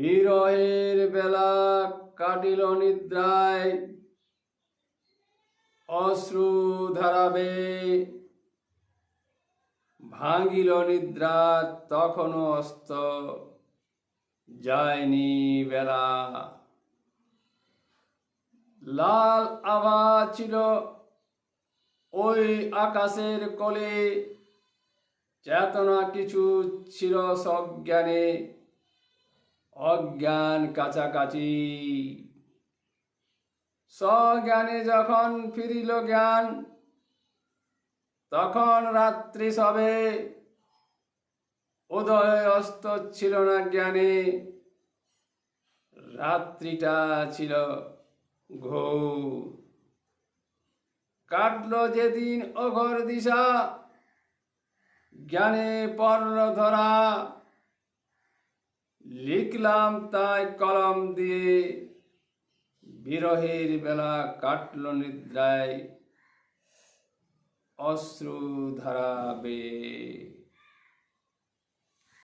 বিরহের বেলা কাটিল নিদ্রায়, অশ্রু ধারাবে ভাঙিল নিদ্রা, তখনও অস্ত যায়নি বেলা। লাল আভা ছিল ওই আকাশের কোলে, চেতনা কিছু ছিল সজ্ঞানে। অজ্ঞান কাছাকাছি। সজ্ঞানে যখন ফিরিল জ্ঞান, তখন রাত্রি সবে। উদয় অস্ত ছিল না জ্ঞানে। রাত্রিটা ছিল ঘোর। কাটল যেদিন অঘর দিশা, জ্ঞানে পর্ল ধরা। লিখলাম তাই কলম দিয়ে। বিরহের বেলা কাটল নিদ্রায় অশ্রু ধারাবে